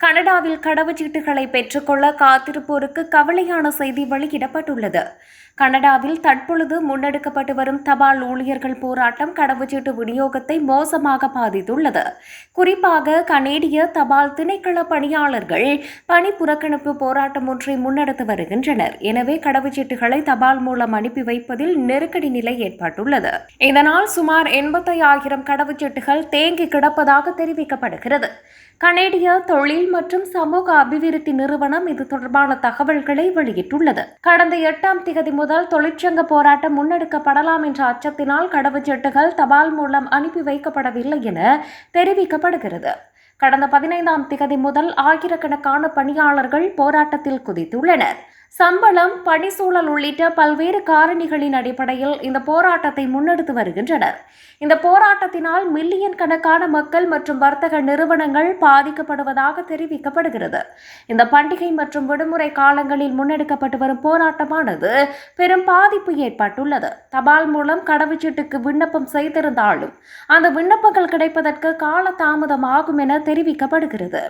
கனடாவில் கடவுச்சீட்டுகளை பெற்றுக்கொள்ள காத்திருப்போருக்கு கவலையான செய்தி வெளியிடப்பட்டுள்ளது. கனடாவில் தற்பொழுது முன்னெடுக்கப்பட்டு வரும் தபால் ஊழியர்கள் போராட்டம் கடவுச்சீட்டு விநியோகத்தை மோசமாக பாதித்துள்ளது. குறிப்பாக கனேடிய தபால் திணைக்கள பணியாளர்கள் பணி புறக்கணிப்பு போராட்டம் ஒன்றை முன்னெடுத்து வருகின்றனர். எனவே கடவுச்சீட்டுகளை தபால் மூலம் அனுப்பி வைப்பதில் நெருக்கடி நிலை ஏற்பட்டுள்ளது. இதனால் சுமார் எண்பத்தையாயிரம் கடவுச்சீட்டுகள் தேங்கி கிடப்பதாக தெரிவிக்கப்படுகிறது. கனேடிய தொழில் மற்றும் சமூக அபிவிருத்தி நிறுவனம் இது தொடர்பான தகவல்களை வெளியிட்டுள்ளது. கடந்த எட்டாம் திகதி முதல் தொழிற்சங்க போராட்டம் முன்னெடுக்கப்படலாம் என்ற அச்சத்தினால் கடவுச்சீட்டுகள் தபால் மூலம் அனுப்பி வைக்கப்படவில்லை என தெரிவிக்கப்படுகிறது. கடந்த பதினைந்தாம் திகதி முதல் ஆயிரக்கணக்கான பணியாளர்கள் போராட்டத்தில் குதித்துள்ளனர். சம்பளம் பணிசூழல் உள்ளிட்ட பல்வேறு காரணிகளின் அடிப்படையில் இந்த போராட்டத்தை முன்னெடுத்து வருகின்றனர். இந்த போராட்டத்தினால் மில்லியன் கணக்கான மக்கள் மற்றும் வர்த்தக நிறுவனங்கள் பாதிக்கப்படுவதாக தெரிவிக்கப்படுகிறது. இந்த பண்டிகை மற்றும் விடுமுறை காலங்களில் முன்னெடுக்கப்பட்டு வரும் போராட்டமானது பெரும் பாதிப்பு ஏற்பட்டுள்ளது. தபால் மூலம் கடவுச்சீட்டுக்கு விண்ணப்பம் செய்திருந்தாலும் அந்த விண்ணப்பங்கள் கிடைப்பதற்கு கால தாமதமாகும் என தெரிவிக்கப்படுகிறது.